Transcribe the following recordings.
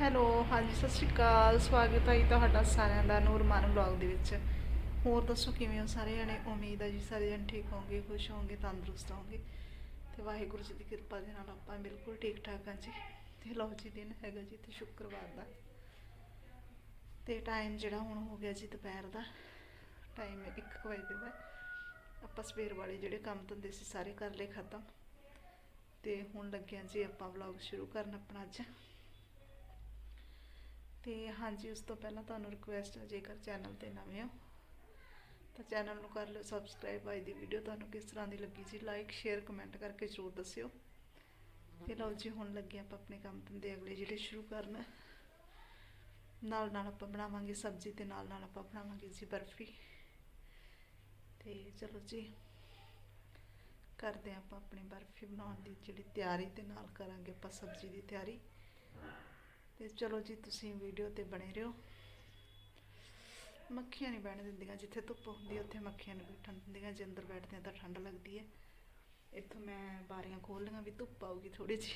Hello, ਹਾਂਜੀ, ਸਤਿ ਸ਼੍ਰੀ ਅਕਾਲ। ਸਵਾਗਤ ਹੈ ਜੀ ਤੁਹਾਡਾ ਸਾਰਿਆਂ ਦਾ ਨੂਰਮਾਨ ਵਲੌਗ ਦੇ ਵਿੱਚ। ਹੋਰ ਦੱਸੋ, ਕਿਵੇਂ ਹੋ ਸਾਰੇ ਜਣੇ ਉਮੀਦ ਹੈ ਜੀ ਸਾਰੇ ਜਣੇ ਠੀਕ ਹੋਗੇ ਖੁਸ਼ ਹੋਗੇ ਤੰਦਰੁਸਤ ਹੋਗੇ ਤੇ ਵਾਹਿਗੁਰੂ ਜੀ ਦੀ ਕਿਰਪਾ ਦੇ ਨਾਲ ਆਪਾਂ ਬਿਲਕੁਲ ਠੀਕ ਠਾਕ ਹਾਂ ਜੀ। ਤੇ ਲਓ ਜੀ, ਦਿਨ ਹੈਗਾ ਜੀ ਤੇ ਸ਼ੁੱਕਰਵਾਰ ਦਾ। ਤੇ ਟਾਈਮ ਜਿਹੜਾ ਹੁਣ ਹੋ ਗਿਆ ਜੀ ਦੁਪਹਿਰ ਦਾ। ਟਾਈਮ 1 ਵਜੇ ਦਾ। ਆਪਾਂ ਸਵੇਰ ਵਾਲੇ ਜਿਹੜੇ ਕੰਮ ਧੰਦੇ ਸੀ ਸਾਰੇ ਕਰ ਲਏ ਖਤਮ। ਤੇ ਹੁਣ ਲੱਗਿਆ ਜੀ ਆਪਾਂ ਵਲੌਗ ਸ਼ੁਰੂ ਕਰਨ ਆਪਣਾ ਅੱਜ। ਤੇ ਹਾਂਜੀ, ਉਸ ਤੋਂ ਪਹਿਲਾਂ ਤੁਹਾਨੂੰ ਰਿਕੁਐਸਟ ਹੈ ਜੇਕਰ ਚੈਨਲ ਤੇ ਨਵੇਂ ਹੋ, ਤਾਂ ਚੈਨਲ ਨੂੰ ਕਰ ਲਿਓ ਸਬਸਕ੍ਰਾਈਬ ਅੱਜ ਦੀ ਵੀਡੀਓ ਤੁਹਾਨੂੰ ਕਿਸ ਤਰ੍ਹਾਂ ਦੀ ਲੱਗੀ ਜੀ? ਲਾਈਕ ਸ਼ੇਅਰ ਕਮੈਂਟ ਕਰਕੇ ਜ਼ਰੂਰ ਦੱਸਿਓ। ਤੇ ਲਓ ਜੀ, ਹੁਣ ਲੱਗੇ ਆਪਾਂ ਆਪਣੇ ਕੰਮ ਧੰਦੇ, ਅਗਲੇ ਜਿਹੜੇ ਸ਼ੁਰੂ ਕਰਨ। ਨਾਲ ਨਾਲ ਆਪਾਂ ਬਣਾਵਾਂਗੇ ਸਬਜ਼ੀ ਤੇ ਨਾਲ ਨਾਲ ਆਪਾਂ ਬਣਾਵਾਂਗੇ ਜੀ ਬਰਫੀ। ਤੇ ਚਲੋ ਜੀ, ਕਰਦੇ ਹਾਂ ਆਪਾਂ ਆਪਣੀ ਬਰਫੀ ਬਣਾਉਣ ਦੀ ਜਿਹੜੀ ਤਿਆਰੀ ਤੇ ਨਾਲ ਕਰਾਂਗੇ ਆਪਾਂ ਸਬਜ਼ੀ ਦੀ ਤਿਆਰੀ। ਤੇ ਚਲੋ ਜੀ, ਤੁਸੀਂ ਵੀਡੀਓ ਤੇ ਬਣੇ ਰਹੋ। ਮੱਖੀਆਂ ਨਹੀਂ ਬੈਠਣ ਦਿੰਦੀਆਂ, ਜਿੱਥੇ ਧੁੱਪ ਹੁੰਦੀ ਉੱਥੇ ਮੱਖੀਆਂ ਨਹੀਂ ਬੈਠਣ ਦਿੰਦੀਆਂ। ਜੇ ਅੰਦਰ ਬੈਠਦੇ ਆ ਤਾਂ ਠੰਡ ਲੱਗਦੀ ਹੈ। ਇੱਥੋਂ ਮੈਂ ਬਾਰੀਆਂ ਖੋਲ ਲਈਆਂ ਵੀ ਧੁੱਪ ਆਊਗੀ ਥੋੜੀ ਜਿਹੀ।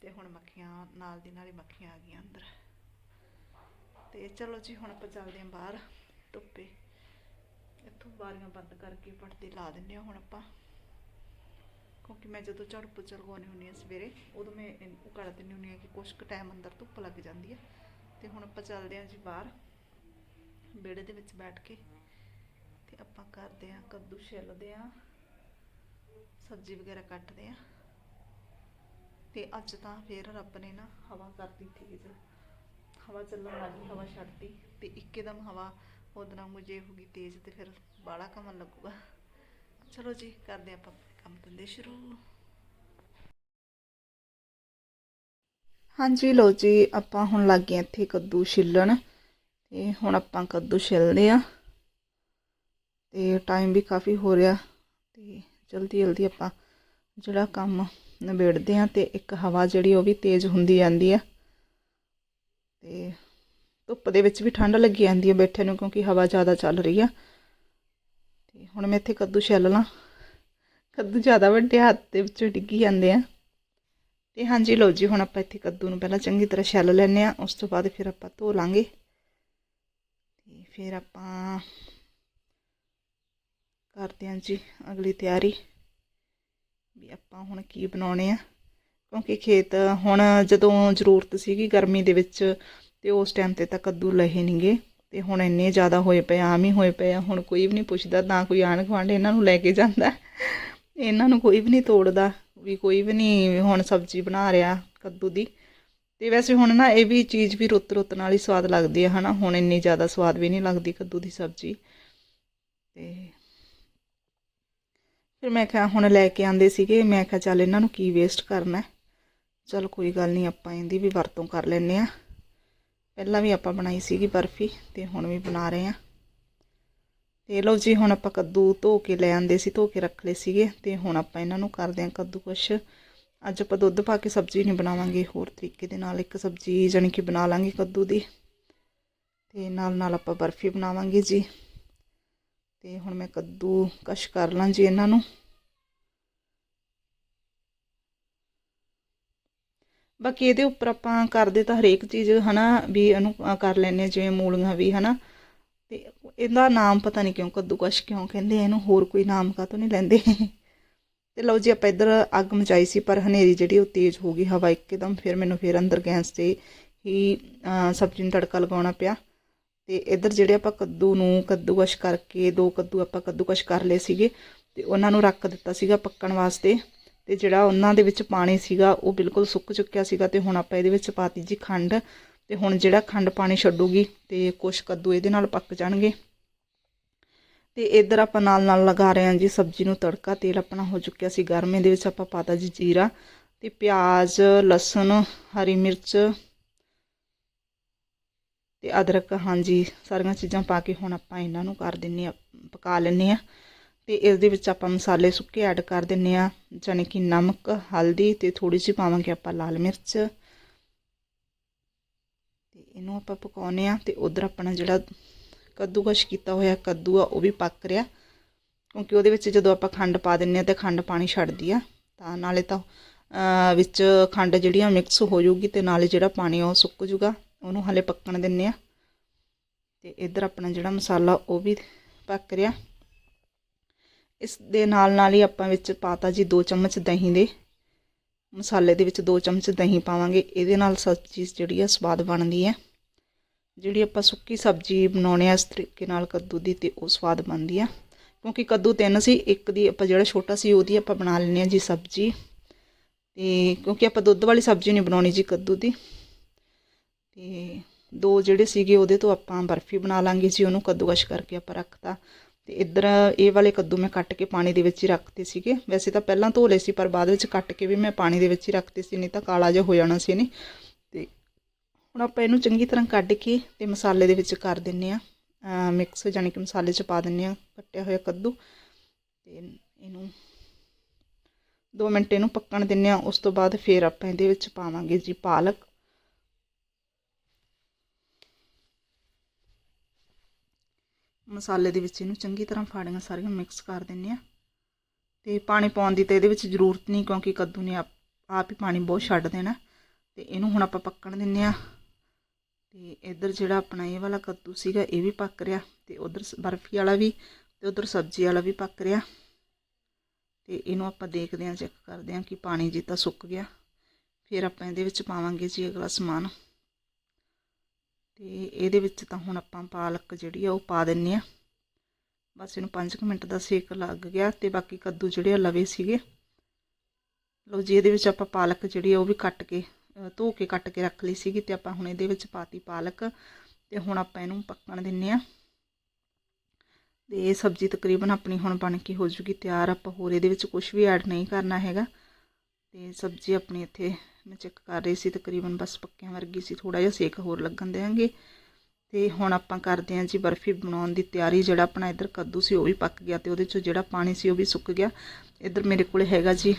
ਤੇ ਹੁਣ ਮੱਖੀਆਂ, ਨਾਲ ਦੀ ਨਾਲ ਹੀ ਮੱਖੀਆਂ ਆ ਗਈਆਂ ਅੰਦਰ। ਤੇ ਚਲੋ ਜੀ, ਹੁਣ ਆਪਾਂ ਚੱਲਦੇ ਹਾਂ ਬਾਹਰ ਧੁੱਪੇ। ਇੱਥੋਂ ਬਾਰੀਆਂ ਬੰਦ ਕਰਕੇ ਪਰਦੇ ਲਾ ਦਿੰਨੇ ਆ ਹੁਣ ਆਪਾਂ। ਕਿਉਂਕਿ ਮੈਂ ਜਦੋਂ ਝਾੜੂ ਪੋਚਾ ਲਗਾਉਣੀ ਹੁੰਦੀ ਆ ਸਵੇਰੇ, ਉਦੋਂ ਮੈਂ ਉਹ ਕਰ ਦਿੰਦੀ ਹੁੰਦੀ ਆ ਕਿ ਕੁਛ ਕੁ ਟਾਈਮ ਅੰਦਰ ਧੁੱਪ ਲੱਗ ਜਾਂਦੀ ਹੈ। ਤੇ ਹੁਣ ਆਪਾਂ ਚੱਲਦੇ ਹਾਂ ਜੀ ਬਾਹਰ, ਵਿਹੜੇ ਦੇ ਵਿੱਚ ਬੈਠ ਕੇ। ਤੇ ਆਪਾਂ ਕਰਦੇ ਹਾਂ ਕੱਦੂ ਛਿੱਲਦੇ ਹਾਂ, ਸਬਜ਼ੀ ਵਗੈਰਾ ਕੱਟਦੇ ਹਾਂ। ਤੇ ਅੱਜ ਤਾਂ ਫੇਰ ਰੱਬ ਨੇ ਨਾ ਹਵਾ ਕਰਤੀ ਤੇਜ਼ ਹਵਾ ਚੱਲਣ ਲੱਗੀ ਹਵਾ ਛੱਡਤੀ ਤੇ ਇੱਕਦਮ ਹਵਾ ਉਹਦੇ ਮੁਝੇ ਹੋ ਗਈ ਤੇਜ਼ ਤੇ ਫਿਰ ਬਾਲਾ ਕਮਨ ਲੱਗੂਗਾ। ਚਲੋ ਜੀ, ਕਰਦੇ ਆਪਾਂ ਕੰਮ ਧੰਦੇ ਸ਼ੁਰੂ। ਹਾਂਜੀ ਲੋ ਜੀ, ਆਪਾਂ ਹੁਣ ਲੱਗ ਗਏ ਇੱਥੇ ਕੱਦੂ ਛਿੱਲਣ। ਤੇ ਹੁਣ ਆਪਾਂ ਕੱਦੂ ਛਿੱਲਦੇ ਆ ਤੇ ਟਾਈਮ ਵੀ ਕਾਫੀ ਹੋ ਰਿਹਾ। ਤੇ ਜਲਦੀ ਜਲਦੀ ਆਪਾਂ ਜਿਹੜਾ ਕੰਮ ਨਿਬੇੜਦੇ ਆ ਤੇ ਇੱਕ ਹਵਾ ਜਿਹੜੀ ਉਹ ਵੀ ਤੇਜ਼ ਹੁੰਦੀ ਜਾਂਦੀ ਆ। ਤੇ ਧੁੱਪ ਦੇ ਵਿੱਚ ਵੀ ਠੰਡ ਲੱਗੀ ਜਾਂਦੀ ਹੈ ਬੈਠੇ ਨੂੰ ਕਿਉਂਕਿ ਹਵਾ ਜ਼ਿਆਦਾ ਚੱਲ ਰਹੀ ਆ। ਤੇ ਹੁਣ ਮੈਂ ਇੱਥੇ ਕੱਦੂ ਛਿੱਲ ਲਾਂ। ਕੱਦੂ ਜ਼ਿਆਦਾ ਵੱਡੇ ਹੱਥ ਦੇ ਵਿੱਚੋਂ ਡਿੱਗੀ ਜਾਂਦੇ ਆ। ਤੇ ਹਾਂਜੀ, ਲਓ ਜੀ, ਹੁਣ ਆਪਾਂ ਇੱਥੇ ਕੱਦੂ ਨੂੰ ਪਹਿਲਾਂ ਚੰਗੀ ਤਰ੍ਹਾਂ ਛਿੱਲ ਲੈਂਦੇ ਆ। ਉਸ ਤੋਂ ਬਾਅਦ ਫਿਰ ਆਪਾਂ ਧੋ ਲਾਂਗੇ। ਤੇ ਫਿਰ ਆਪਾਂ ਕਰਦੇ ਹਾਂ ਜੀ ਅਗਲੀ ਤਿਆਰੀ ਵੀ ਆਪਾਂ ਹੁਣ ਕੀ ਬਣਾਉਣੇ ਆ। ਕਿਉਂਕਿ ਖੇਤ ਹੁਣ ਜਦੋਂ ਜ਼ਰੂਰਤ ਸੀਗੀ ਗਰਮੀ ਦੇ ਵਿੱਚ, ਤੇ ਉਸ ਟਾਈਮ ਤੇ ਤਾਂ ਕੱਦੂ ਲਹੇ ਨਹੀਂਗੇ ਤੇ ਹੁਣ ਇੰਨੇ ਜ਼ਿਆਦਾ ਹੋਏ ਪਏ ਆਮ ਹੀ ਹੋਏ ਪਏ ਆ, ਹੁਣ ਕੋਈ ਵੀ ਨਹੀਂ ਪੁੱਛਦਾ, ਤਾਂ ਕੋਈ ਆਣ ਗੁਆਂਢ ਇਹਨਾਂ ਨੂੰ ਲੈ ਕੇ ਜਾਂਦਾ। ਇਹਨਾਂ ਨੂੰ ਕੋਈ ਵੀ ਨਹੀਂ ਤੋੜਦਾ ਵੀ ਕੋਈ ਵੀ ਨਹੀਂ ਹੁਣ ਸਬਜ਼ੀ ਬਣਾ ਰਿਹਾ ਕੱਦੂ ਦੀ। ਤੇ ਵੈਸੇ ਹੁਣ ਨਾ ਇਹ ਵੀ ਚੀਜ਼ ਵੀ ਰੁੱਤ ਰੁੱਤ ਨਾਲ ਹੀ ਸਵਾਦ ਲੱਗਦੀ ਹੈ ਹਨਾ? ਹੁਣ ਇੰਨੀ ਜ਼ਿਆਦਾ ਸਵਾਦ ਵੀ ਨਹੀਂ ਲੱਗਦੀ ਕੱਦੂ ਦੀ ਸਬਜ਼ੀ। ਤੇ ਫਿਰ ਮੈਂ ਕਿਹਾ ਹੁਣ ਲੈ ਕੇ ਆਂਦੇ ਸੀਗੇ, ਮੈਂ ਕਿਹਾ ਚੱਲ ਇਹਨਾਂ ਨੂੰ ਕੀ ਵੇਸਟ ਕਰਨਾ? ਹੈ। ਚਲ ਕੋਈ ਗੱਲ ਨਹੀਂ, ਆਪਾਂ ਇਹਦੀ ਵੀ ਵਰਤੋਂ ਕਰ ਲੈਨੇ ਆ। ਪਹਿਲਾਂ ਵੀ ਆਪਾਂ ਬਣਾਈ ਸੀਗੀ ਬਰਫੀ ਤੇ ਹੁਣ ਵੀ ਬਣਾ ਰਹੇ ਆ ਤੇ ਲਓ ਜੀ, ਹੁਣ ਆਪਾਂ ਕੱਦੂ ਧੋ ਕੇ ਲੈ ਆਂਦੇ ਸੀ, ਧੋ ਕੇ ਰੱਖ ਲਏ ਸੀਗੇ ਤੇ ਹੁਣ ਆਪਾਂ ਇਹਨਾਂ ਨੂੰ ਕਰਦੇ ਆ ਕੱਦੂ ਕੁਛ। ਅੱਜ ਆਪਾਂ ਦੁੱਧ ਪਾ ਕੇ ਸਬਜ਼ੀ ਨਹੀਂ ਬਣਾਵਾਂਗੇ, ਹੋਰ ਤਰੀਕੇ ਦੇ ਨਾਲ ਇੱਕ ਸਬਜ਼ੀ ਜਾਣੀ ਕਿ ਬਣਾ ਲਾਂਗੇ ਕੱਦੂ ਦੀ। ਤੇ ਨਾਲ ਨਾਲ ਆਪਾਂ ਬਰਫੀ ਬਣਾਵਾਂਗੇ ਜੀ। ਤੇ ਹੁਣ ਮੈਂ ਕੱਦੂ ਕਸ਼ ਕਰ ਲਾਂ ਜੀ ਇਹਨਾਂ ਨੂੰ। ਬਾਕੀ ਇਹਦੇ ਉੱਪਰ ਆਪਾਂ ਕਰਦੇ ਤਾਂ ਹਰੇਕ ਚੀਜ਼ ਹਨਾ ਵੀ ਇਹਨੂੰ ਕਰ ਲੈਂਦੇ ਹਾਂ, ਜਿਵੇਂ ਮੂਲੀਆਂ ਵੀ ਹਨਾ। ਤੇ ਇਹਦਾ ਨਾਮ ਪਤਾ ਨਹੀਂ ਕਿਉਂ, ਕੱਦੂਕਸ਼ ਕਿਉਂ ਕਹਿੰਦੇ ਇਹਨੂੰ ਹੋਰ ਕੋਈ ਨਾਮ ਕਾਹਤੋਂ ਨਹੀਂ ਲੈਂਦੇ। ਤੇ ਲਓ ਜੀ, ਆਪਾਂ ਇੱਧਰ ਅੱਗ ਮਚਾਈ ਸੀ, ਪਰ ਹਨੇਰੀ ਜਿਹੜੀ ਉਹ ਤੇਜ਼ ਹੋ ਗਈ, ਹਵਾ ਇੱਕਦਮ ਫਿਰ ਮੈਨੂੰ ਫਿਰ ਅੰਦਰ ਗੈਸ ਤੇ ਹੀ ਸਬਜ਼ੀ ਨੂੰ ਤੜਕਾ ਲਗਾਉਣਾ ਪਿਆ। ਤੇ ਇੱਧਰ ਜਿਹੜੇ ਆਪਾਂ ਕੱਦੂ ਨੂੰ ਕੱਦੂਕਸ਼ ਕਰਕੇ, ਦੋ ਕੱਦੂ ਆਪਾਂ ਕੱਦੂਕਸ਼ ਕਰ ਲਏ ਸੀਗੇ, ਤੇ ਉਹਨਾਂ ਨੂੰ ਰੱਖ ਦਿੱਤਾ ਸੀਗਾ ਪੱਕਣ ਵਾਸਤੇ। ਤੇ ਜਿਹੜਾ ਉਹਨਾਂ ਦੇ ਵਿੱਚ ਪਾਣੀ ਸੀਗਾ, ਉਹ ਬਿਲਕੁਲ ਸੁੱਕ ਚੁੱਕਿਆ ਸੀਗਾ ਤੇ ਹੁਣ ਆਪਾਂ ਇਹਦੇ ਵਿੱਚ ਪਾਤੀ ਜੀ ਖੰਡ ਤੇ ਹੁਣ ਜਿਹੜਾ ਖੰਡ ਪਾਣੀ ਛੱਡੂਗੀ ਤੇ ਕੁਛ ਕੱਦੂ ਇਹਦੇ ਨਾਲ ਪੱਕ ਜਾਣਗੇ। ਤੇ ਇੱਧਰ ਆਪਾਂ ਨਾਲ ਨਾਲ ਲਗਾ ਰਹੇ ਹਾਂ ਜੀ ਸਬਜ਼ੀ ਨੂੰ ਤੜਕਾ, ਤੇਲ ਆਪਣਾ ਹੋ ਚੁੱਕਿਆ ਸੀ ਗਰਮੇ ਦੇ ਵਿੱਚ ਆਪਾਂ ਪਾਤਾ ਜੀ ਜੀਰਾ ਤੇ ਪਿਆਜ਼, ਲਸਣ, ਹਰੀ ਮਿਰਚ ਤੇ ਅਦਰਕ। ਹਾਂਜੀ, ਸਾਰੀਆਂ ਚੀਜ਼ਾਂ ਪਾ ਕੇ ਹੁਣ ਆਪਾਂ ਇਹਨਾਂ ਨੂੰ ਕਰ ਦਿੰਨੇ ਆ ਪਕਾ ਲੈਂਦੇ ਆ ਤੇ ਇਸ ਦੇ ਵਿੱਚ ਆਪਾਂ ਮਸਾਲੇ ਸੁੱਕੇ ਐਡ ਕਰ ਦਿੰਨੇ ਆ, ਜਾਣੀ ਕਿ ਨਮਕ, ਹਲਦੀ ਤੇ ਥੋੜੀ ਜਿਹੀ ਪਾਵਾਂਗੇ ਆਪਾਂ ਲਾਲ ਮਿਰਚ। ਤੇ ਇਹਨੂੰ ਆਪਾਂ ਪਕਾਉਨੇ ਆ ਤੇ ਉਧਰ ਆਪਣਾ ਜਿਹੜਾ ਕੱਦੂਕਸ਼ ਕੀਤਾ ਹੋਇਆ ਕੱਦੂ ਆ, ਉਹ ਵੀ ਪੱਕ ਰਿਹਾ। ਕਿਉਂਕਿ ਉਹਦੇ ਵਿੱਚ ਜਦੋਂ ਆਪਾਂ ਖੰਡ ਪਾ ਦਿੰਨੇ ਆ ਤੇ ਖੰਡ ਪਾਣੀ ਛੱਡਦੀ ਆ, ਤਾਂ ਨਾਲੇ ਤਾਂ ਵਿੱਚ ਖੰਡ ਜਿਹੜੀ ਆ ਮਿਕਸ ਹੋ ਜਾਊਗੀ ਤੇ ਨਾਲੇ ਜਿਹੜਾ ਪਾਣੀ ਆ ਉਹ ਸੁੱਕ ਜੂਗਾ ਉਹਨੂੰ ਹਲੇ ਪੱਕਣ ਦਿੰਨੇ ਆ। ਤੇ ਇੱਧਰ ਆਪਣਾ ਜਿਹੜਾ ਮਸਾਲਾ ਉਹ ਵੀ ਪੱਕ ਰਿਹਾ। ਇਸ ਦੇ ਨਾਲ ਨਾਲ ਹੀ ਆਪਾਂ ਵਿੱਚ ਪਾਤਾ ਜੀ 2 ਚਮਚ ਦਹੀਂ ਦੇ। ਮਸਾਲੇ ਦੇ ਵਿੱਚ 2 ਚਮਚ ਦਹੀਂ ਪਾਵਾਂਗੇ। ਇਹਦੇ ਨਾਲ ਸਬਜ਼ੀ ਜਿਹੜੀ ਆ ਸਵਾਦ ਬਣਦੀ ਹੈ ਜਿਹੜੀ ਆਪਾਂ ਸੁੱਕੀ ਸਬਜ਼ੀ ਬਣਾਉਣੇ ਆ, ਇਸ ਤਰੀਕੇ ਨਾਲ ਕੱਦੂ ਦੀ ਤੇ ਉਹ ਸਵਾਦ ਬਣਦੀ ਆ। ਕਿਉਂਕਿ ਕੱਦੂ ਤਿੰਨ ਸੀ, ਇੱਕ ਦੀ ਆਪਾਂ ਜਿਹੜਾ ਛੋਟਾ ਸੀ ਉਹਦੀ ਆਪਾਂ ਬਣਾ ਲੈਂਦੇ ਆ ਜੀ ਸਬਜ਼ੀ। ਤੇ ਕਿਉਂਕਿ ਆਪਾਂ ਦੁੱਧ ਵਾਲੀ ਸਬਜ਼ੀ ਨਹੀਂ ਬਣਾਉਣੀ ਜੀ ਕੱਦੂ ਦੀ। ਤੇ ਦੋ ਜਿਹੜੇ ਸੀਗੇ ਉਹਦੇ ਤੋਂ ਆਪਾਂ ਬਰਫੀ ਬਣਾ ਲਾਂਗੇ ਜੀ, ਉਹਨੂੰ ਕੱਦੂਕਸ਼ ਕਰਕੇ ਆਪਾਂ ਰੱਖਤਾ। ਤੇ ਇੱਧਰ ਇਹ ਵਾਲੇ ਕੱਦੂ ਮੈਂ ਕੱਟ ਕੇ ਪਾਣੀ ਦੇ ਵਿੱਚ ਹੀ ਰੱਖਤੇ ਸੀਗੇ। ਵੈਸੇ ਤਾਂ ਪਹਿਲਾਂ ਧੋ ਲਏ ਸੀ, ਪਰ ਬਾਅਦ ਵਿੱਚ ਕੱਟ ਕੇ ਵੀ ਮੈਂ ਪਾਣੀ ਦੇ ਵਿੱਚ ਹੀ ਰੱਖਤੇ ਸੀ, ਨਹੀਂ ਤਾਂ ਕਾਲਾ ਜਿਹਾ ਹੋ ਜਾਣਾ ਸੀ ਨੇ ਤੇ ਹੁਣ ਆਪਾਂ ਇਹਨੂੰ ਚੰਗੀ ਤਰ੍ਹਾਂ ਕੱਢ ਕੇ ਤੇ ਮਸਾਲੇ ਦੇ ਵਿੱਚ ਕਰ ਦਿੰਨੇ ਆ। ਮਿਕਸ ਜਾਨੀ ਕਿ ਮਸਾਲੇ 'ਚ ਪਾ ਦਿੰਨੇ ਆ, ਕੱਟਿਆ ਹੋਇਆ ਕੱਦੂ। ਤੇ ਇਹਨੂੰ 2 ਮਿੰਟ ਇਹਨੂੰ ਪੱਕਣ ਦਿੰਨੇ ਆ, ਉਸ ਤੋਂ ਬਾਅਦ ਫੇਰ ਆਪਾਂ ਇਹਦੇ ਵਿੱਚ ਪਾਵਾਂਗੇ ਜੀ ਪਾਲਕ। ਮਸਾਲੇ ਦੇ ਵਿੱਚ ਇਹਨੂੰ ਚੰਗੀ ਤਰ੍ਹਾਂ ਫਾੜੀਆਂ ਸਾਰੀਆਂ ਮਿਕਸ ਕਰ ਦਿੰਨੇ ਆ ਤੇ ਪਾਣੀ ਪਾਉਣ ਦੀ ਤਾਂ ਇਹਦੇ ਵਿੱਚ ਜ਼ਰੂਰਤ ਨਹੀਂ ਕਿਉਂਕਿ ਕੱਦੂ ਨੇ ਆਪ ਆਪ ਹੀ ਪਾਣੀ ਬਹੁਤ ਛੱਡ ਦੇਣਾ। ਤੇ ਇਹਨੂੰ ਹੁਣ ਆਪਾਂ ਪੱਕਣ ਦਿੰਨੇ ਆ ਤੇ ਇੱਧਰ ਜਿਹੜਾ ਆਪਣਾ ਇਹ ਵਾਲਾ ਕੱਦੂ ਸੀਗਾ, ਇਹ ਵੀ ਪੱਕ ਰਿਹਾ। ਤੇ ਉਧਰ ਬਰਫੀ ਵਾਲਾ ਵੀ ਤੇ ਉਧਰ ਸਬਜ਼ੀ ਵਾਲਾ ਵੀ ਪੱਕ ਰਿਹਾ। ਤੇ ਇਹਨੂੰ ਆਪਾਂ ਦੇਖਦੇ ਹਾਂ, ਚੈੱਕ ਕਰਦੇ ਹਾਂ ਕਿ ਪਾਣੀ ਜੀ ਤਾਂ ਸੁੱਕ ਗਿਆ। ਫਿਰ ਆਪਾਂ ਇਹਦੇ ਵਿੱਚ ਪਾਵਾਂਗੇ ਜੀ ਅਗਲਾ ਸਮਾਨ। ਤੇ ਇਹਦੇ ਵਿੱਚ ਤਾਂ ਹੁਣ ਆਪਾਂ ਪਾਲਕ ਜਿਹੜੀ ਆ ਉਹ ਪਾ ਦਿੰਨੇ ਆ। ਬਸ ਇਹਨੂੰ 5 ਮਿੰਟ ਦਾ ਸੇਕ ਲੱਗ ਗਿਆ ਤੇ ਬਾਕੀ ਕੱਦੂ ਜਿਹੜੇ ਆ ਲਵੇ ਸੀਗੇ। ਲਓ ਜੀ, ਇਹਦੇ ਵਿੱਚ ਆਪਾਂ ਪਾਲਕ ਜਿਹੜੀ ਆ ਉਹ ਵੀ ਕੱਟ ਕੇ ਧੋ ਕੇ ਕੱਟ ਕੇ ਰੱਖ ਲਈ ਸੀਗੀ ਤੇ ਆਪਾਂ ਹੁਣ ਇਹਦੇ ਵਿੱਚ ਪਾਤੀ ਪਾਲਕ ਤੇ ਹੁਣ ਆਪਾਂ ਇਹਨੂੰ ਪੱਕਣ ਦਿੰਨੇ ਆ। ਤੇ ਇਹ ਸਬਜ਼ੀ ਤਕਰੀਬਨ ਆਪਣੀ ਹੁਣ ਬਣ ਕੇ ਹੋ ਜੂਗੀ ਤਿਆਰ। ਆਪਾਂ ਹੋਰ ਇਹਦੇ ਵਿੱਚ ਕੁਝ ਵੀ ਐਡ ਨਹੀਂ ਕਰਨਾ ਹੈਗਾ। ਤੇ ਸਬਜ਼ੀ ਆਪਣੀ ਇੱਥੇ ਮੈਂ ਚੈੱਕ ਕਰ ਰਹੀ ਸੀ, ਤਕਰੀਬਨ ਬਸ ਪੱਕਿਆਂ ਵਰਗੀ ਸੀ ਥੋੜਾ ਜਿਹਾ ਸੇਕ ਹੋਰ ਲੱਗਣ ਦੇਵਾਂਗੇ। ਤੇ ਹੁਣ ਆਪਾਂ ਕਰਦੇ ਹਾਂ ਜੀ ਬਰਫੀ ਬਣਾਉਣ ਦੀ ਤਿਆਰੀ, ਜਿਹੜਾ ਆਪਣਾ ਇੱਧਰ ਕੱਦੂ ਸੀ, ਉਹ ਵੀ ਪੱਕ ਗਿਆ ਤੇ ਉਹਦੇ ਚੋਂ ਜਿਹੜਾ ਪਾਣੀ ਸੀ, ਉਹ ਵੀ ਸੁੱਕ ਗਿਆ। ਇੱਧਰ ਮੇਰੇ ਕੋਲ ਹੈਗਾ ਜੀ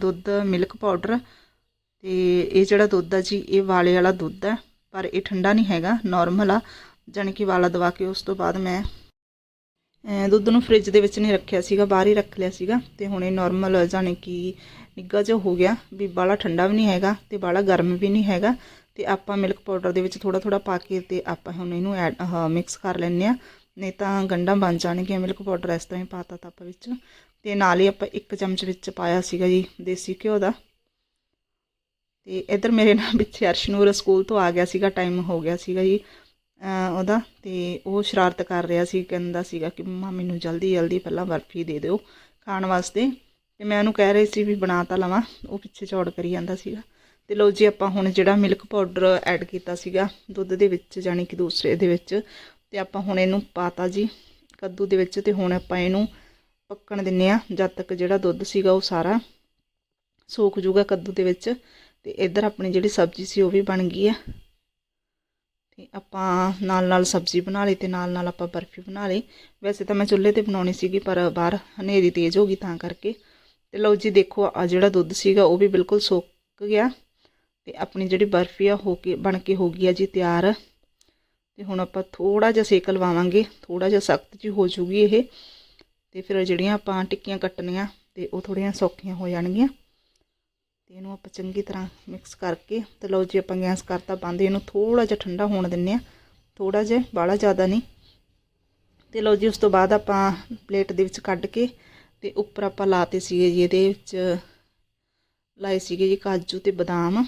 ਦੁੱਧ ਮਿਲਕ ਪਾਊਡਰ ਤੇ ਇਹ ਜਿਹੜਾ ਦੁੱਧ ਆ ਜੀ, ਇਹ ਵਾਲੇ ਵਾਲਾ ਦੁੱਧ ਹੈ, ਪਰ ਇਹ ਠੰਡਾ ਨਹੀਂ ਹੈਗਾ ਨਾਰਮਲ ਆ। ਜਾਣੀ ਕਿ ਵਾਲਾ ਦਵਾ ਕੇ ਉਸ ਤੋਂ ਬਾਅਦ ਮੈਂ ਦੁੱਧ ਨੂੰ ਫ੍ਰਿਜ ਦੇ ਵਿੱਚ ਨਹੀਂ ਰੱਖਿਆ ਸੀਗਾ, ਬਾਹਰ ਹੀ ਰੱਖ ਲਿਆ ਸੀਗਾ ਤੇ ਹੁਣ ਇਹ ਨਾਰਮਲ ਜਾਣੀ ਕਿ ਨਿੱਘਾ ਜਿਹਾ ਹੋ ਗਿਆ ਵੀ ਬਾਲਾ ਠੰਡਾ ਵੀ ਨਹੀਂ ਹੈਗਾ ਤੇ ਬਾਲਾ ਗਰਮ ਵੀ ਨਹੀਂ ਹੈਗਾ ਤੇ ਆਪਾਂ ਮਿਲਕ ਪਾਊਡਰ ਦੇ ਵਿੱਚ ਥੋੜਾ ਥੋੜਾ ਪਾ ਕੇ ਤੇ ਆਪਾਂ ਹੁਣ ਇਹਨੂੰ ਐਡ ਮਿਕਸ ਕਰ ਲੈਂਦੇ ਆ ਨਹੀਂ ਤਾਂ ਗੰਢਾਂ ਬਣ ਜਾਣਗੀਆਂ ਮਿਲਕ ਪਾਊਡਰ ਇਸ ਤਰ੍ਹਾਂ ਹੀ ਪਾਤਾ ਤਾਂ ਆਪਾਂ ਵਿੱਚ। ਤੇ ਨਾਲ ਹੀ ਆਪਾਂ ਇੱਕ ਚਮਚ ਵਿੱਚ ਪਾਇਆ ਸੀਗਾ ਜੀ ਦੇਸੀ ਘਿਓ ਦਾ। ਤੇ ਇੱਧਰ ਮੇਰੇ ਨਾਲ ਪਿੱਛੇ ਅਰਸ਼ਨੂਰ ਸਕੂਲ ਤੋਂ ਆ ਗਿਆ ਸੀਗਾ ਟਾਈਮ ਹੋ ਗਿਆ ਸੀਗਾ ਜੀ। ਉਹਦਾ ਤੇ ਉਹ ਸ਼ਰਾਰਤ ਕਰ ਰਿਹਾ ਸੀ, ਕਹਿੰਦਾ ਸੀਗਾ ਕਿ ਮੰਮਾ ਮੈਨੂੰ ਜਲਦੀ ਜਲਦੀ ਪਹਿਲਾਂ ਬਰਫੀ ਦੇ ਦਿਓ ਖਾਣ ਵਾਸਤੇ। ਤੇ ਮੈਂ ਉਹਨੂੰ ਕਹਿ ਰਹੀ ਸੀ ਵੀ ਬਣਾ ਤਾਂ ਲਵਾਂ, ਉਹ ਪਿੱਛੇ ਚੌੜ ਕਰੀ ਜਾਂਦਾ ਸੀਗਾ। ਤੇ ਲਓ ਜੀ, ਆਪਾਂ ਹੁਣ ਜਿਹੜਾ ਮਿਲਕ ਪਾਊਡਰ ਐਡ ਕੀਤਾ ਸੀਗਾ, ਦੁੱਧ ਦੇ ਵਿੱਚ ਜਾਨੀ ਕਿ ਦੂਸਰੇ ਦੇ ਵਿੱਚ, ਤੇ ਆਪਾਂ ਹੁਣ ਇਹਨੂੰ ਪਾਤਾ ਜੀ ਕੱਦੂ ਦੇ ਵਿੱਚ, ਤੇ ਹੁਣ ਆਪਾਂ ਇਹਨੂੰ ਪੱਕਣ ਦਿੰਨੇ ਆ, ਜਦ ਤੱਕ ਜਿਹੜਾ ਦੁੱਧ ਸੀਗਾ ਉਹ ਸਾਰਾ ਸੋਖ ਜੂਗਾ ਕੱਦੂ ਦੇ ਵਿੱਚ। ਤੇ ਇੱਧਰ ਆਪਣੀ ਜਿਹੜੀ ਸਬਜ਼ੀ ਸੀ ਉਹ ਵੀ ਬਣ ਗਈ ਆ। ਤੇ ਆਪਾਂ ਨਾਲ ਨਾਲ ਸਬਜ਼ੀ ਬਣਾ ਲਈ ਤੇ ਨਾਲ ਨਾਲ ਆਪਾਂ ਬਰਫੀ ਬਣਾ ਲਈ। ਵੈਸੇ ਤਾਂ ਮੈਂ ਚੁੱਲ੍ਹੇ ਤੇ ਬਣਾਉਣੀ ਸੀਗੀ, ਪਰ ਬਾਹਰ ਹਨੇਰੀ ਤੇਜ਼ ਹੋ ਗਈ ਤਾਂ ਕਰਕੇ। ਤੇ ਲਓ ਜੀ, ਦੇਖੋ ਆ ਜਿਹੜਾ ਦੁੱਧ ਸੀਗਾ, ਉਹ ਵੀ ਬਿਲਕੁਲ ਸੁੱਕ ਗਿਆ। ਤੇ ਆਪਣੀ ਜਿਹੜੀ ਬਰਫੀ ਆ, ਹੋ ਕੇ, ਬਣ ਕੇ ਹੋ ਗਈ ਆ ਜੀ ਤਿਆਰ। ਤੇ ਹੁਣ ਆਪਾਂ ਥੋੜਾ ਜਿਹਾ ਸੇਕ ਲਵਾਵਾਂਗੇ ਥੋੜਾ ਜਿਹਾ ਸਖਤ ਜੀ ਹੋ ਜੂਗੀ ਇਹ। ਤੇ ਫਿਰ ਜਿਹੜੀਆਂ ਆਪਾਂ ਟਿੱਕੀਆਂ ਕੱਟਣੀਆਂ, ਤੇ ਉਹ ਥੋੜੀਆਂ ਸੌਖੀਆਂ ਹੋ ਜਾਣਗੀਆਂ। ਤੇ ਇਹਨੂੰ ਆਪਾਂ ਚੰਗੀ ਤਰ੍ਹਾਂ ਮਿਕਸ ਕਰਕੇ ਤੇ ਲਓ ਜੀ ਆਪਾਂ ਗੈਸ ਕਰਤਾ ਬੰਦ, ਇਹਨੂੰ ਥੋੜਾ ਜਿਹਾ ਠੰਡਾ ਹੋਣ ਦਿੰਨੇ ਆ ਥੋੜਾ ਜਿਹਾ, ਬਾਹਲਾ ਜ਼ਿਆਦਾ ਨਹੀਂ। ਤੇ ਲਓ ਜੀ ਉਸ ਤੋਂ ਬਾਅਦ ਆਪਾਂ ਪਲੇਟ ਦੇ ਵਿੱਚ ਕੱਢ ਕੇ ਤੇ ਉੱਪਰ ਆਪਾਂ ਲਾਤੇ ਸੀਗੇ ਜੀ, ਇਹਦੇ ਵਿੱਚ ਲਾਏ ਸੀਗੇ ਜੀ ਕਾਜੂ ਤੇ ਬਦਾਮ।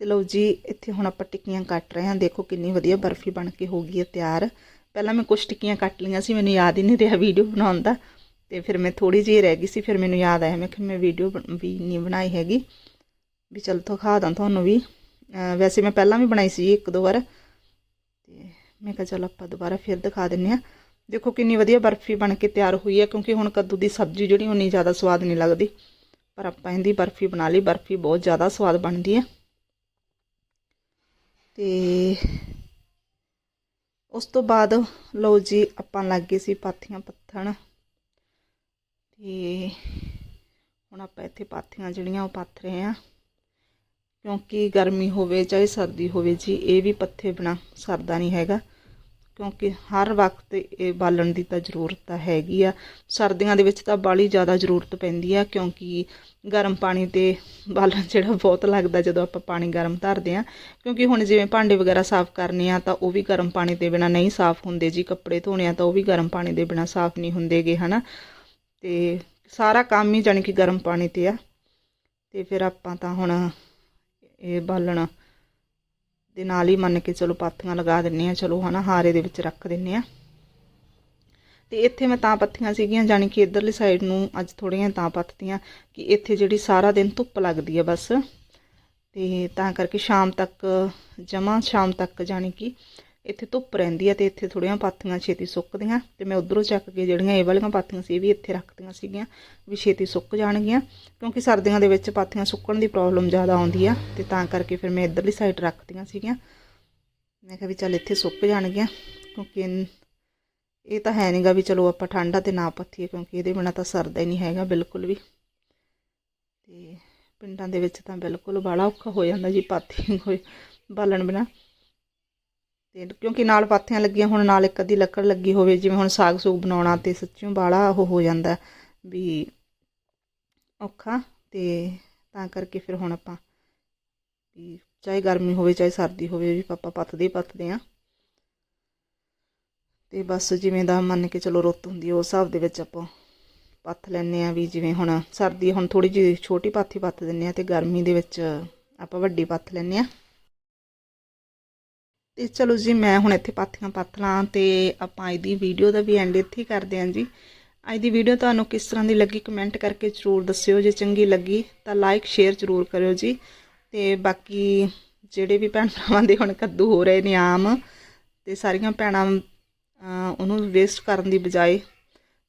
ਤੇ ਲਓ ਜੀ, ਇੱਥੇ ਹੁਣ ਆਪਾਂ ਟਿੱਕੀਆਂ ਕੱਟ ਰਹੇ ਹਾਂ। ਦੇਖੋ ਕਿੰਨੀ ਵਧੀਆ ਬਰਫੀ ਬਣ ਕੇ ਹੋ ਗਈ ਹੈ, ਤਿਆਰ। ਪਹਿਲਾਂ ਮੈਂ ਕੁਝ ਟਿੱਕੀਆਂ ਕੱਟ ਲਈਆਂ ਸੀ, ਮੈਨੂੰ ਯਾਦ ਹੀ ਨਹੀਂ ਰਿਹਾ ਵੀਡੀਓ ਬਣਾਉਣ ਦਾ। ਤੇ ਫਿਰ ਮੈਂ ਥੋੜੀ ਜਿਹੀ ਰਹਿ ਗਈ ਸੀ, ਫਿਰ ਮੈਨੂੰ ਯਾਦ ਆਇਆ, ਮੈਂ ਕਿ ਮੈਂ ਵੀਡੀਓ ਵੀ ਨਹੀਂ ਬਣਾਈ ਹੈਗੀ। ਵੀ ਚਲ ਦਿਖਾ ਦਾਂ ਤੁਹਾਨੂੰ ਵੀ। ਵੈਸੇ ਮੈਂ ਪਹਿਲਾਂ ਵੀ ਬਣਾਈ ਸੀ ਇੱਕ ਦੋ ਵਾਰ। ਤੇ ਮੈਂ ਕਿਹਾ ਚਲ ਆਪਾਂ ਦੁਬਾਰਾ ਫਿਰ ਦਿਖਾ ਦਿੰਨੇ ਆ। ਦੇਖੋ ਕਿੰਨੀ ਵਧੀਆ ਬਰਫੀ ਬਣ ਕੇ ਤਿਆਰ ਹੋਈ ਹੈ, ਕਿਉਂਕਿ ਹੁਣ ਕੱਦੂ ਦੀ ਸਬਜ਼ੀ ਜਿਹੜੀ ਉਨੀ ਜ਼ਿਆਦਾ ਸਵਾਦ ਨਹੀਂ ਲੱਗਦੀ। ਪਰ ਆਪਾਂ ਇਹਦੀ ਬਰਫੀ ਬਣਾ ਲਈ, ਬਰਫੀ ਬਹੁਤ ਜ਼ਿਆਦਾ ਸਵਾਦ ਬਣਦੀ ਹੈ। ਤੇ ਉਸ ਤੋਂ ਬਾਅਦ ਲਓ ਜੀ, ਆਪਾਂ ਲੱਗ ਗਏ ਸੀ ਪਾਥੀਆਂ ਪੱਥਣ। ਤੇ ਹੁਣ ਆਪਾਂ ਇੱਥੇ ਪਾਥੀਆਂ ਜਿਹੜੀਆਂ ਉਹ ਪੱਥ ਰਹੇ ਆ ਕਿਉਂਕਿ ਗਰਮੀ ਹੋਵੇ ਚਾਹੇ ਸਰਦੀ ਹੋਵੇ ਜੀ, ਇਹ ਵੀ ਪੱਥੇ ਬਿਨਾ ਸਰਦਾ ਨਹੀਂ ਹੈਗਾ। ਕਿਉਂਕਿ ਹਰ ਵਕਤ ਇਹ ਬਾਲਣ ਦੀ ਤਾਂ ਜ਼ਰੂਰਤ ਹੈਗੀ ਆ। ਸਰਦੀਆਂ ਦੇ ਵਿੱਚ ਤਾਂ ਬਾਲੀ ਜ਼ਿਆਦਾ ਜ਼ਰੂਰਤ ਪੈਂਦੀ ਆ, ਕਿਉਂਕਿ ਗਰਮ ਪਾਣੀ ਤੇ ਬਾਲਣ ਜਿਹੜਾ ਬਹੁਤ ਲੱਗਦਾ ਜਦੋਂ ਆਪਾਂ ਪਾਣੀ ਗਰਮ ਧਰਦੇ ਆ ਕਿਉਂਕਿ ਹੁਣ ਜਿਵੇਂ ਭਾਂਡੇ ਵਗੈਰਾ ਸਾਫ਼ ਕਰਨੇ ਆ ਤਾਂ ਉਹ ਵੀ ਗਰਮ ਪਾਣੀ ਦੇ ਬਿਨਾ ਨਹੀਂ ਸਾਫ਼ ਹੁੰਦੇ ਜੀ। ਕੱਪੜੇ ਧੋਣੇ ਆ ਤਾਂ ਉਹ ਵੀ ਗਰਮ ਪਾਣੀ ਦੇ ਬਿਨਾ ਸਾਫ਼ ਨਹੀਂ ਹੁੰਦੇਗੇ, ਹਨਾ? ਤੇ ਸਾਰਾ ਕੰਮ ਹੀ ਜਾਣੀ ਕਿ ਗਰਮ ਪਾਣੀ ਤੇ ਆ। ਤੇ ਫਿਰ ਆਪਾਂ ਤਾਂ ਹੁਣ ਇਹ ਬਾਲਣ ਦੇ ਨਾਲ ਹੀ ਮੰਨ ਕੇ ਚਲੋ ਪਾਥੀਆਂ ਲਗਾ ਦਿੰਨੇ ਆ, ਚਲੋ ਹਨਾ ਹਾਰੇ ਦੇ ਵਿੱਚ ਰੱਖ ਦਿੰਨੇ ਆ। ਤੇ ਇੱਥੇ ਮੈਂ ਤਾਂ ਪੱਥੀਆਂ ਸੀਗੀਆਂ, ਜਾਣੀ ਕਿ ਇਧਰਲੀ ਸਾਈਡ ਨੂੰ ਅੱਜ ਥੋੜੀਆਂ ਤਾਂ ਪੱਥਤੀਆਂ ਕਿ ਇੱਥੇ ਜਿਹੜੀ ਸਾਰਾ ਦਿਨ ਧੁੱਪ ਲੱਗਦੀ ਆ ਬਸ। ਤੇ ਤਾਂ ਕਰਕੇ ਸ਼ਾਮ ਤੱਕ ਜਮਾ, ਸ਼ਾਮ ਤੱਕ ਜਾਣੀ ਕਿ ਇੱਥੇ ਧੁੱਪ ਰਹਿੰਦੀ ਆ ਤੇ ਇੱਥੇ ਥੋੜੀਆਂ ਪਾਥੀਆਂ ਛੇਤੀ ਸੁੱਕਦੀਆਂ ਤੇ ਮੈਂ ਉਧਰੋਂ ਚੱਕ ਕੇ ਜਿਹੜੀਆਂ ਇਹ ਵਾਲੀਆਂ ਪਾਥੀਆਂ ਸੀ ਇਹ ਵੀ ਇੱਥੇ ਰੱਖਤੀਆਂ ਸੀਗੀਆਂ ਵੀ ਛੇਤੀ ਸੁੱਕ ਜਾਣਗੀਆਂ, ਕਿਉਂਕਿ ਸਰਦੀਆਂ ਦੇ ਵਿੱਚ ਪਾਥੀਆਂ ਸੁੱਕਣ ਦੀ ਪ੍ਰੋਬਲਮ ਜ਼ਿਆਦਾ ਆਉਂਦੀ ਆ ਤੇ ਤਾਂ ਕਰਕੇ ਫਿਰ ਮੈਂ ਇਧਰਲੀ ਸਾਈਡ ਰੱਖਤੀਆਂ ਸੀਗੀਆਂ। ਮੈਂ ਕਿਹਾ ਵੀ ਚੱਲ ਇੱਥੇ ਸੁੱਕ ਜਾਣਗੀਆਂ, ਕਿਉਂਕਿ ਇਹ ਤਾਂ ਹੈ ਨਹੀਂਗਾ ਵੀ ਚਲੋ ਆਪਾਂ ਠੰਡਾ ਤੇ ਨਾ ਪੱਥੀਏ, ਕਿਉਂਕਿ ਇਹਦੇ ਬਿਨਾ ਤਾਂ ਸਰਦਾ ਹੀ ਨਹੀਂ ਹੈਗਾ ਬਿਲਕੁਲ ਵੀ। ਤੇ ਪਿੰਡਾਂ ਦੇ ਵਿੱਚ ਤਾਂ ਬਿਲਕੁਲ ਬਾਲਾ ਔਖਾ ਹੋ ਜਾਂਦਾ ਜੀ ਪਾਥੀ ਕੋਈ ਬਾਲਣ ਬਿਨਾ। ਤੇ ਕਿਉਂਕਿ ਨਾਲ ਪਾਥੀਆਂ ਲੱਗੀਆਂ, ਹੁਣ ਨਾਲ ਇੱਕ ਅੱਧੀ ਲੱਕੜ ਲੱਗੀ ਹੋਵੇ, ਜਿਵੇਂ ਹੁਣ ਸਾਗ ਸੂਗ ਬਣਾਉਣਾ ਤੇ ਸੱਚਿਓ ਬਾਲਾ ਉਹ ਹੋ ਜਾਂਦਾ ਵੀ ਔਖਾ ਤੇ ਤਾਂ ਕਰਕੇ ਫਿਰ ਹੁਣ ਆਪਾਂ ਵੀ ਚਾਹੇ ਗਰਮੀ ਹੋਵੇ, ਚਾਹੇ ਸਰਦੀ ਹੋਵੇ, ਵੀ ਆਪਾਂ ਪੱਤਦੇ ਹੀ ਪੱਥਦੇ ਆ ਤੇ ਬਸ ਜਿਵੇਂ ਦਾ ਮੰਨ ਕੇ ਚਲੋ ਰੁੱਤ ਹੁੰਦੀ ਉਸ ਹਿਸਾਬ ਦੇ ਵਿੱਚ ਆਪਾਂ ਪੱਥ ਲੈਨੇ ਆ ਵੀ ਜਿਵੇਂ ਹੁਣ ਸਰਦੀ ਹੁਣ ਥੋੜੀ ਜਿਹੀ ਛੋਟੀ ਪਾਥੀ ਪੱਥ ਦਿੰਨੇ ਆ ਤੇ ਗਰਮੀ ਦੇ ਵਿੱਚ ਆਪਾਂ ਵੱਡੀ ਪੱਥ ਲੈਨੇ ਆ ਤੇ ਚਲੋ ਜੀ, ਮੈਂ ਹੁਣ ਇੱਥੇ ਪਾਥੀਆਂ ਪੱਥ ਲਾਂ ਤੇ ਆਪਾਂ ਅੱਜ ਦੀ ਵੀਡੀਓ ਦਾ ਵੀ ਐਂਡ ਇੱਥੇ ਹੀ ਕਰਦੇ ਆਂ ਜੀ। ਅੱਜ ਦੀ ਵੀਡੀਓ ਤੁਹਾਨੂੰ ਕਿਸ ਤਰ੍ਹਾਂ ਦੀ ਲੱਗੀ ਕਮੈਂਟ ਕਰਕੇ ਜ਼ਰੂਰ ਦੱਸਿਓ। ਜੇ ਚੰਗੀ ਲੱਗੀ ਤਾਂ ਲਾਈਕ ਸ਼ੇਅਰ ਜ਼ਰੂਰ ਕਰਿਓ ਜੀ। ਤੇ ਬਾਕੀ ਜਿਹੜੇ ਵੀ ਭੈਣ ਭਰਾਵਾਂ ਦੇ ਹੁਣ ਕੱਦੂ ਹੋ ਰਹੇ ਨੇ ਆਮ, ਤੇ ਸਾਰੀਆਂ ਭੈਣਾਂ ਉਹਨੂੰ ਵੇਸਟ ਕਰਨ ਦੀ ਬਜਾਏ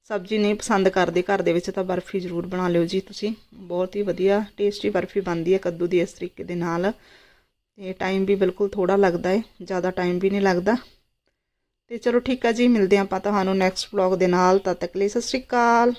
ਸਬਜ਼ੀ ਨਹੀਂ ਪਸੰਦ ਕਰਦੇ, ਘਰ ਦੇ ਵਿੱਚ ਤਾਂ ਬਰਫੀ ਜ਼ਰੂਰ ਬਣਾ ਲਿਓ ਜੀ ਤੁਸੀਂ। ਬਹੁਤ ਹੀ ਵਧੀਆ ਟੇਸਟੀ ਬਰਫੀ ਬਣਦੀ ਹੈ ਕੱਦੂ ਦੀ ਇਸ ਤਰੀਕੇ ਦੇ ਨਾਲ। ਤੇ ਟਾਈਮ ਵੀ ਬਿਲਕੁਲ ਥੋੜਾ ਲੱਗਦਾ ਹੈ ਜ਼ਿਆਦਾ ਟਾਈਮ ਵੀ ਨਹੀਂ ਲੱਗਦਾ। ਤੇ ਚਲੋ ਠੀਕ ਆ ਜੀ, ਮਿਲਦੇ ਹਾਂ ਆਪਾਂ ਤੁਹਾਨੂੰ ਨੈਕਸਟ ਵਲੌਗ ਦੇ ਨਾਲ, ਤਦ ਤੱਕ ਲਈ ਸਤਿ ਸ਼੍ਰੀ ਅਕਾਲ।